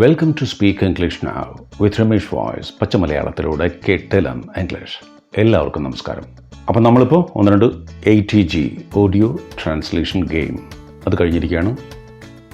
Welcome to speak English now with Ramesh voice പച്ച മലയാളത്തിലൂടെ കെട്ടലം English എല്ലാവർക്കും നമസ്കാരം. അപ്പം നമ്മളിപ്പോൾ ഒന്ന് രണ്ട് A T G audio translation game അത് കഴിഞ്ഞിരിക്കുകയാണ്.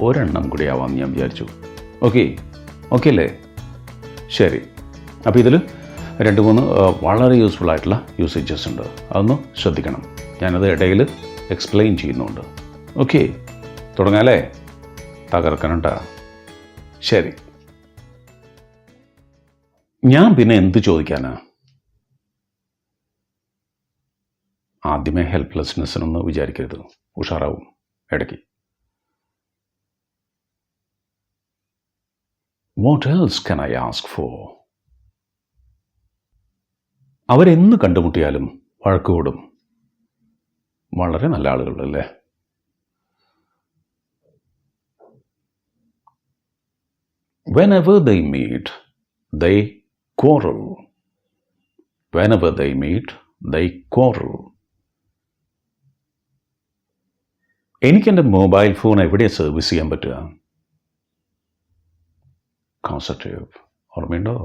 ഒരെണ്ണം കൂടി ആവാമെന്ന് ഞാൻ വിചാരിച്ചു. ഓക്കെ ഓക്കെ അല്ലേ? ശരി. അപ്പോൾ ഇതിൽ രണ്ട് മൂന്ന് വളരെ യൂസ്ഫുൾ ആയിട്ടുള്ള യൂസേജസ് ഉണ്ട്. അതൊന്ന് ശ്രദ്ധിക്കണം. ഞാനത് ഇടയിൽ എക്സ്പ്ലെയിൻ ചെയ്യുന്നുണ്ട്. ഓക്കെ തുടങ്ങാല്ലേ തകർക്കണട്ടാ ശരി. ഞാൻ പിന്നെ എന്ത് ചോദിക്കാനാ? ആദ്യമേ ഹെൽപ്ലെസ്നെസ്സിനൊന്ന് വിചാരിക്കരുത്. ഉഷാറാവും. ഇടയ്ക്ക്. What else can I ask for അവരെന്ന് കണ്ടുമുട്ടിയാലും വഴക്കുകൂടും വളരെ നല്ല ആളുകളല്ലേ? Whenever they meet, they quarrel. Whenever they meet, they quarrel. എനിക്ക് എൻ്റെ മൊബൈൽ ഫോൺ എവിടെയാണ് സർവീസ് ചെയ്യാൻ പറ്റുക കോൺസെപ്റ്റീവ് ഓർമ്മയുണ്ടോ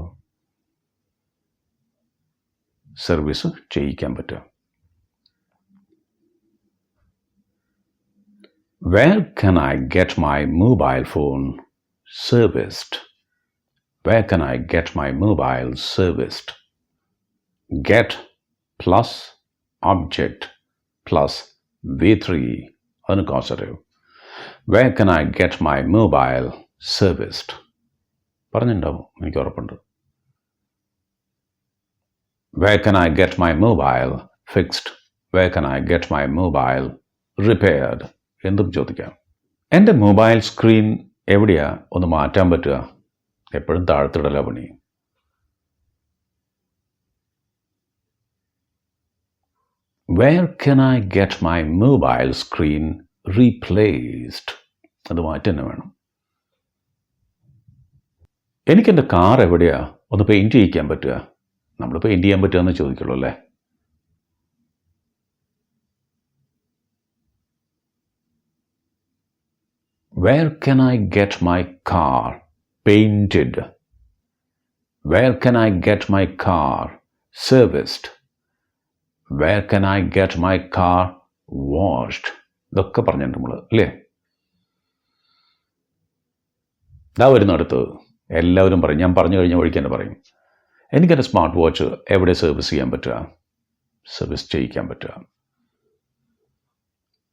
സർവീസ് ചെയ്യിക്കാൻ പറ്റുക Where can I get my mobile phone serviced? Where can I get my mobile serviced? Get plus object plus V3 uncausative. Where can I get my mobile serviced? പറഞ്ഞിട്ടുണ്ടാവും എനിക്ക് ഉറപ്പുണ്ട് Where can I get my mobile fixed? Where can I get my mobile repaired? എന്തും ചോദിക്കാം എൻ്റെ mobile screen എവിടെയാ? ഒന്ന് മാറ്റാൻ പറ്റുക. എപ്പോഴും താഴ്ത്തിടല പണി. Where can I get my mobile screen replaced അത് മാറ്റി തന്നെ വേണം. എനിക്കെന്റെ കാർ എവിടെയാ? ഒന്ന് പെയിന്റ് ചെയ്യിക്കാൻ പറ്റുക. നമ്മൾ പെയിന്റ് ചെയ്യാൻ പറ്റുക എന്ന് ചോദിക്കുള്ളൂ അല്ലേ? Where can I get my car painted? Where can I get my car serviced? Where can I get my car washed? ഇതൊക്കെ പറഞ്ഞിട്ടുണ്ട് നമ്മൾ അല്ലേ ഇതാ വരുന്ന അടുത്ത് എല്ലാവരും പറയും ഞാൻ പറഞ്ഞു കഴിഞ്ഞ വഴിക്ക് തന്നെ പറയും എനിക്കെന്റെ സ്മാർട്ട് വാച്ച് എവിടെ സർവീസ് ചെയ്യാൻ പറ്റുക സർവീസ് ചെയ്യിക്കാൻ പറ്റുക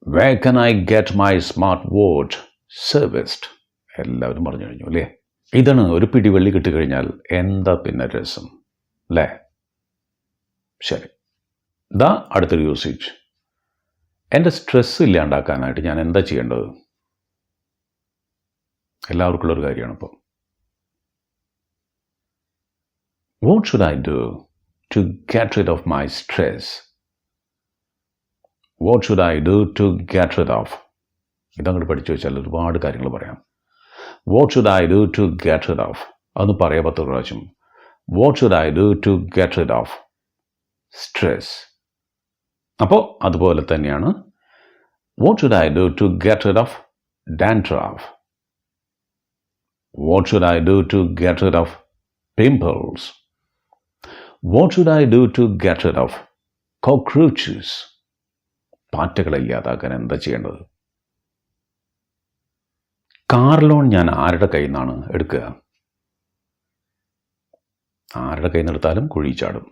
where can I get my smart watch serviced എല്ലാവരും പറഞ്ഞു കഴിഞ്ഞു അല്ലേ? ഇതാണ് ഒരു പിടിവള്ളി കിട്ടിക്കഴിഞ്ഞാൽ എന്താ പിന്നെ രസം അല്ലേ? ശരി. ദാ അടുത്തൊരു യൂസേജ് എന്റെ സ്ട്രെസ് ഇല്ലാണ്ടാക്കാനായിട്ട് ഞാൻ എന്താ ചെയ്യേണ്ടത്? എല്ലാവർക്കും ഉള്ളൊരു കാര്യമാണ് ഇപ്പോൾ what should I do to get rid of my stress what should I do to get rid of ഇതങ്ങോട്ട് പഠിച്ചു വെച്ചാൽ ഒരുപാട് കാര്യങ്ങൾ പറയാം. What should I do to get rid of അതൊന്ന് പറയാം പത്ത് പ്രാവശ്യം. What should I do to get rid of stress അപ്പോൾ അതുപോലെ തന്നെയാണ്. What should I do to get rid of dandruff what should I do to get rid of pimples what should I do to get rid of cockroaches പാറ്റകളെ ഇല്ലാതാക്കാൻ എന്താ ചെയ്യേണ്ടത്? Car loan ഞാൻ ആരുടെ കയ്യിൽ നിന്നാണ് എടുക്കുക? ആരുടെ കയ്യിൽ നിന്ന് എടുത്താലും കുഴിച്ചാടും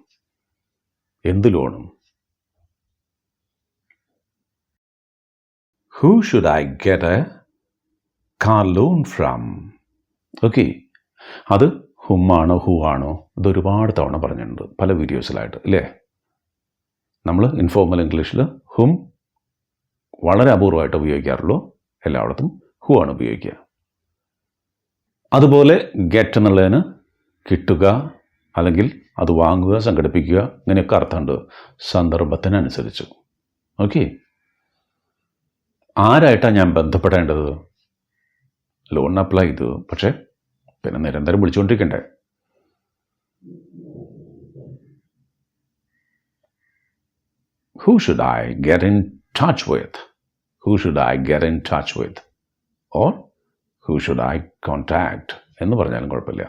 എന്ത് ലോണും? Who should I get a car loan from okay അത് ഹുമ്മാണോ ഹൂ ആണോ? ഇത് ഒരുപാട് തവണ പറഞ്ഞിട്ടുണ്ട് പല വീഡിയോസിലായിട്ട് അല്ലേ? നമ്മൾ ഇൻഫോർമൽ ഇംഗ്ലീഷിൽ ഹും വളരെ അപൂർവമായിട്ട് ഉപയോഗിക്കാറുള്ളൂ എല്ലായിടത്തും. ഹു ആണ് ഉപയോഗിക്കുക. അതുപോലെ ഗെറ്റ് എന്നുള്ളതിന് കിട്ടുക അല്ലെങ്കിൽ അത് വാങ്ങുക സംഘടിപ്പിക്കുക ഇങ്ങനെയൊക്കെ അർത്ഥമുണ്ട്. സന്ദർഭത്തിനനുസരിച്ച്. ഓക്കെ ആരായിട്ടാണ് ഞാൻ ബന്ധപ്പെടേണ്ടത്? ലോൺ അപ്ലൈ ചെയ്തു. പക്ഷേ പിന്നെ നിരന്തരം വിളിച്ചുകൊണ്ടിരിക്കണ്ടേ? Who should I get in touch with who should I get in touch with or who should I contact എന്ന് പറഞ്ഞാലും കുഴപ്പമില്ല.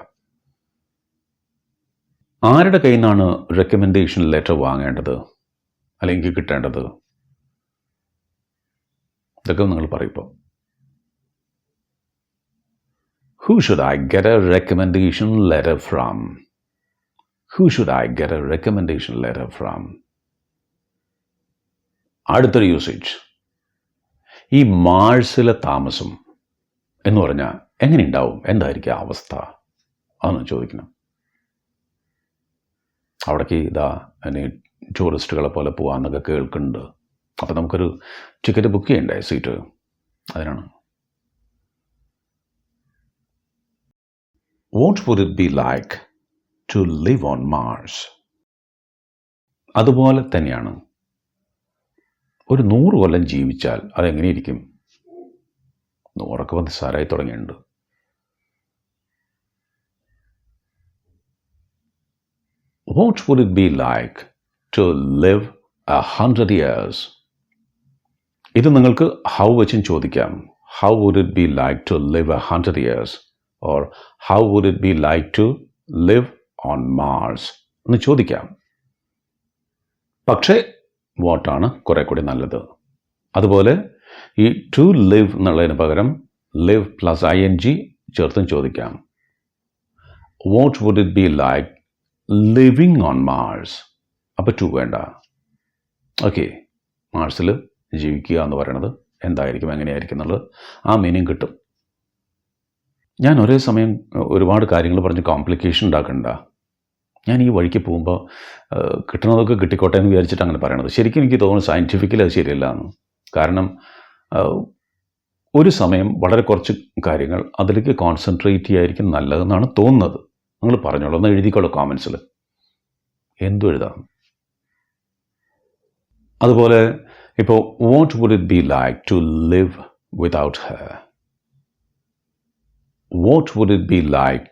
ആരുടെ കയ്യിൽ നിന്നാണ് റെക്കമെൻഡേഷൻ ലെറ്റർ വാങ്ങേണ്ടത്? അല്ലെങ്കിൽ കിട്ടേണ്ടത്? ഇതൊക്കെ നിങ്ങൾ പറയിപ്പോൾ who should I get a recommendation letter from who should I get a recommendation letter from അടുത്തൊരു യൂസേജ് ഈ മാഴ്സിലെ താമസം. എന്ന് പറഞ്ഞാൽ എങ്ങനെ ഉണ്ടാവും എന്തായിരിക്കും അവസ്ഥ? അതൊന്ന് ചോദിക്കണം. അവിടേക്ക് ഇതാ ടൂറിസ്റ്റുകളെ പോലെ പോകാമെന്നൊക്കെ കേൾക്കുന്നുണ്ട്. അപ്പോൾ നമുക്കൊരു ടിക്കറ്റ് ബുക്ക് ചെയ്യണ്ടേ സീറ്റ്? അതിനാണ്. What would it be like to live on Mars അതുപോലെ തന്നെയാണ്. ഒരു നൂറ് കൊല്ലം ജീവിച്ചാൽ അതെങ്ങനെയിരിക്കും? നൂറൊക്കെ വന്ന് സാരായി തുടങ്ങിയിട്ടുണ്ട്. What would it be like to live a hundred years? ഇത് നിങ്ങൾക്ക് ഹൗ വെച്ചും ചോദിക്കാം. How would it be like to live a hundred years or how would it be like to live on Mars എന്ന് ചോദിക്കാം. പക്ഷേ വാട്ടാണ് കുറെ കൂടി നല്ലത്. അതുപോലെ ഈ ടു ലിവ് എന്നുള്ളതിന് പകരം live plus I N G ചേർത്തും ചോദിക്കാം. What would it be like living on Mars അപ്പോൾ ടു വേണ്ട. ഓക്കെ മാർസിൽ ജീവിക്കുക എന്ന് പറയുന്നത് എന്തായിരിക്കും എങ്ങനെയായിരിക്കും എന്നുള്ളത് ആ മീനിങ് കിട്ടും. ഞാൻ ഒരേ സമയം ഒരുപാട് കാര്യങ്ങൾ പറഞ്ഞ് കോംപ്ലിക്കേഷൻ ഉണ്ടാക്കണ്ട. ഞാൻ ഈ വഴിക്ക് പോകുമ്പോൾ കിട്ടുന്നതൊക്കെ കിട്ടിക്കോട്ടെ എന്ന് വിചാരിച്ചിട്ട് അങ്ങനെ പറയണത്. ശരിക്കും എനിക്ക് തോന്നുന്നു സയന്റിഫിക്കലി അത് ശരിയല്ല എന്ന്. കാരണം ഒരു സമയം വളരെ കുറച്ച് കാര്യങ്ങൾ അതിലേക്ക് കോൺസെൻട്രേറ്റ് ചെയ്യായിരിക്കും നല്ലതെന്നാണ് തോന്നുന്നത്. നിങ്ങൾ പറഞ്ഞോളൂ ഒന്ന് എഴുതിക്കോളൂ കോമൻസിൽ എന്തു എഴുതാം? അതുപോലെ ഇപ്പോൾ what would it be like to live without hair what would it be like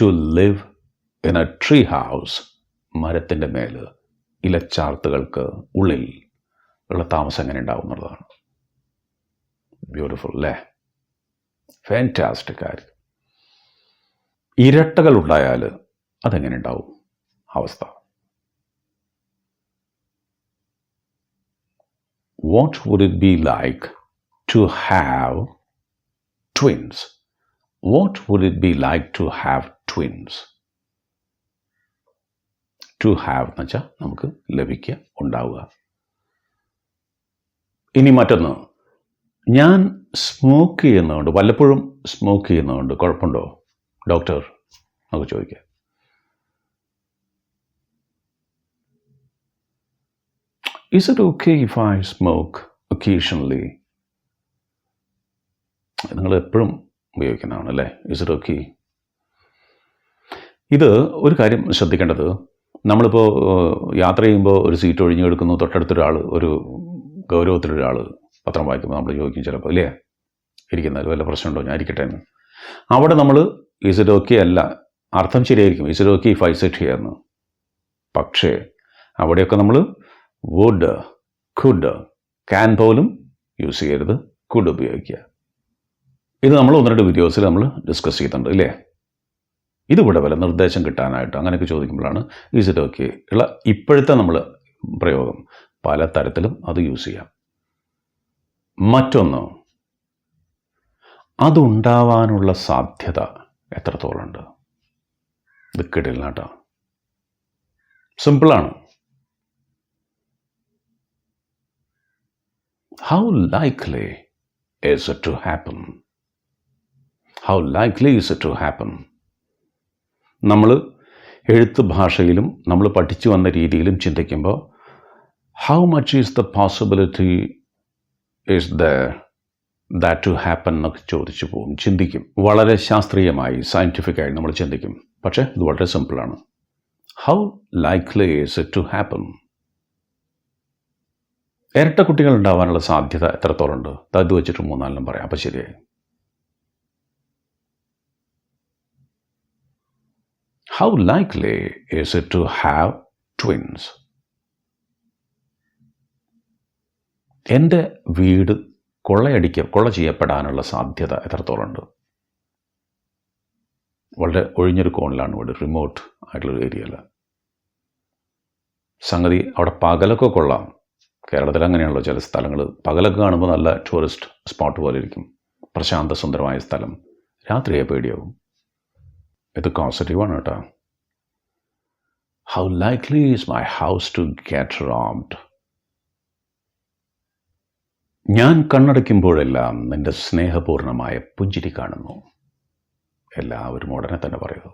to live in a tree house മരത്തിന്റെ മേൽ ഇലച്ചാർത്തുകൾക്ക് ഉള്ളിൽ ഉള്ള താമസം എങ്ങനെ ഉണ്ടാവും എന്നുള്ളതാണ്. ബ്യൂട്ടിഫുൾ അല്ലേ ഫാന്റാസ്റ്റിക് കാര്യം ഇരട്ടകൾ ഉണ്ടായാൽ അതെങ്ങനെ ഉണ്ടാവും? അവസ്ഥ. What would it be like to have twins what would it be like to have twins to have എന്ന് വെച്ചാൽ നമുക്ക് ലഭിക്കുക ഉണ്ടാവുക. ഇനി മറ്റൊന്ന്. ഞാൻ സ്മോക്ക് ചെയ്യുന്നതുകൊണ്ട് വല്ലപ്പോഴും സ്മോക്ക് ചെയ്യുന്നതുകൊണ്ട് കുഴപ്പമുണ്ടോ? ഡോക്ടർ നമുക്ക് ചോദിക്കാം. Is it okay if I smoke occasionally നിങ്ങൾ എപ്പോഴും ഉപയോഗിക്കുന്നതാണ് അല്ലേ? ഇസ് ഇറ്റ് ഓക്കെ ഇത് ഒരു കാര്യം ശ്രദ്ധിക്കേണ്ടത്. നമ്മളിപ്പോൾ യാത്ര ചെയ്യുമ്പോൾ ഒരു സീറ്റ് ഒഴിഞ്ഞു കൊടുക്കുന്നു തൊട്ടടുത്തൊരാൾ ഒരു ഗൗരവത്തിലൊരാൾ പത്രം വായിക്കുമ്പോൾ നമ്മൾ ചോദിക്കും ചിലപ്പോൾ ഇല്ലേ? ഇരിക്കുന്നതിൽ വല്ല പ്രശ്നമുണ്ടോ? ഞാൻ ഇരിക്കട്ടെ എന്ന്. അവിടെ നമ്മൾ ഈസ് ഓക്കെ അല്ല അർത്ഥം ശരിയായിരിക്കും. Is okay if I set ചെയ്യാന്ന് പക്ഷേ അവിടെയൊക്കെ നമ്മൾ വുഡ് കുഡ് ക്യാൻ പോലും യൂസ് ചെയ്യരുത്. കുഡ് ഉപയോഗിക്കുക. ഇത് നമ്മൾ ഒന്ന് രണ്ട് വീഡിയോസിൽ നമ്മൾ ഡിസ്കസ് ചെയ്തിട്ടുണ്ട് ഇല്ലേ? ഇതിവിടെ വല്ല നിർദ്ദേശം കിട്ടാനായിട്ട് അങ്ങനെയൊക്കെ ചോദിക്കുമ്പോഴാണ് ഈസ് ഓക്കെ ഉള്ള ഇപ്പോഴത്തെ നമ്മൾ പ്രയോഗം. പല തരത്തിലും അത് യൂസ് ചെയ്യാം. മറ്റൊന്ന് അതുണ്ടാവാനുള്ള സാധ്യത എത്രത്തോളമുണ്ട് ഇത് കിടില്ല കേട്ടോ സിമ്പിളാണ് how likely is it to happen? How likely is it to happen? നമ്മൾ എഴുത്ത് ഭാഷയിലും നമ്മൾ പഠിച്ചു വന്ന രീതിയിലും ചിന്തിക്കുമ്പോൾ how much is the possibility is the that to happen എന്നൊക്കെ ചോദിച്ചു പോകും ചിന്തിക്കും. വളരെ ശാസ്ത്രീയമായി സയന്റിഫിക്കായി നമ്മൾ ചിന്തിക്കും. പക്ഷേ ഇത് വളരെ സിമ്പിളാണ് how likely is it to happen ഇരട്ട കുട്ടികൾ ഉണ്ടാവാനുള്ള സാധ്യത എത്രത്തോളം ഉണ്ട്? അത് വെച്ചിട്ട് മൂന്നാലിനും പറയാം. അപ്പം ശരിയായി. How likely is it to have twins എന്റെ വീട് കൊള്ളയടിക്ക കൊള്ള ചെയ്യപ്പെടാനുള്ള സാധ്യത എത്രത്തോളം ഉണ്ട് വളരെ ഒഴിഞ്ഞൊരു കോണിലാണ് ഇവിടെ റിമോട്ട് ആയിട്ടുള്ള ഏരിയയിൽ സംഗതി അവിടെ പകലൊക്കെ കൊള്ളാം. കേരളത്തിൽ അങ്ങനെയുള്ള ചില സ്ഥലങ്ങൾ പകലൊക്കെ കാണുമ്പോൾ നല്ല ടൂറിസ്റ്റ് സ്പോട്ട് പോലെ ഇരിക്കും. പ്രശാന്ത സുന്ദരമായ സ്ഥലം. രാത്രിയെ പേടിയാവും. ഇത് പോസിറ്റീവാണ് കേട്ടോ. How likely is my house to get robbed ഞാൻ കണ്ണടയ്ക്കുമ്പോഴെല്ലാം നിന്റെ സ്നേഹപൂർണമായ പുഞ്ചിരി കാണുന്നു. എല്ലാവരും ഉടനെ തന്നെ പറയൂ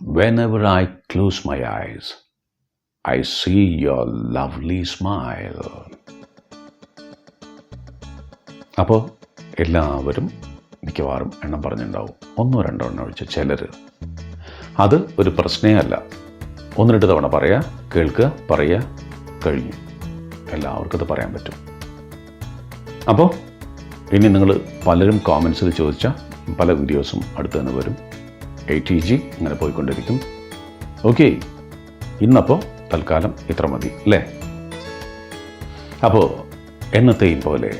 Whenever I close my eyes, I see your lovely smile. അപ്പോൾ എല്ലാവരും മിക്കവാറും എണ്ണം പറഞ്ഞിട്ടുണ്ടാവും ഒന്നോ രണ്ടോ എണ്ണം ഒഴിച്ച് ചിലർ അത് ഒരു പ്രശ്നേ അല്ല. ഒന്ന് രണ്ട് തവണ പറയുക കേൾക്കുക പറയുക കഴിഞ്ഞു. എല്ലാവർക്കും അത് പറയാൻ പറ്റും. അപ്പോൾ ഇനി നിങ്ങൾ പലരും കോമൻസിൽ ചോദിച്ച പല വീഡിയോസും അടുത്ത് തന്നെ വരും. എ ടി ജി ഇങ്ങനെ പോയിക്കൊണ്ടിരിക്കും. ഓക്കെ ഇന്നപ്പോൾ തൽക്കാലം ഇത്ര മതി അല്ലേ? അപ്പോൾ എന്നത്തെയും പോലെ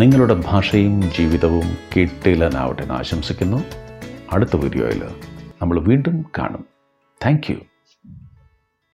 നിങ്ങളുടെ ഭാഷയും ജീവിതവും കിട്ടില്ലെന്നാവട്ടെ എന്ന് ആശംസിക്കുന്നു. അടുത്ത വീഡിയോയിൽ നമ്മൾ വീണ്ടും കാണും. താങ്ക്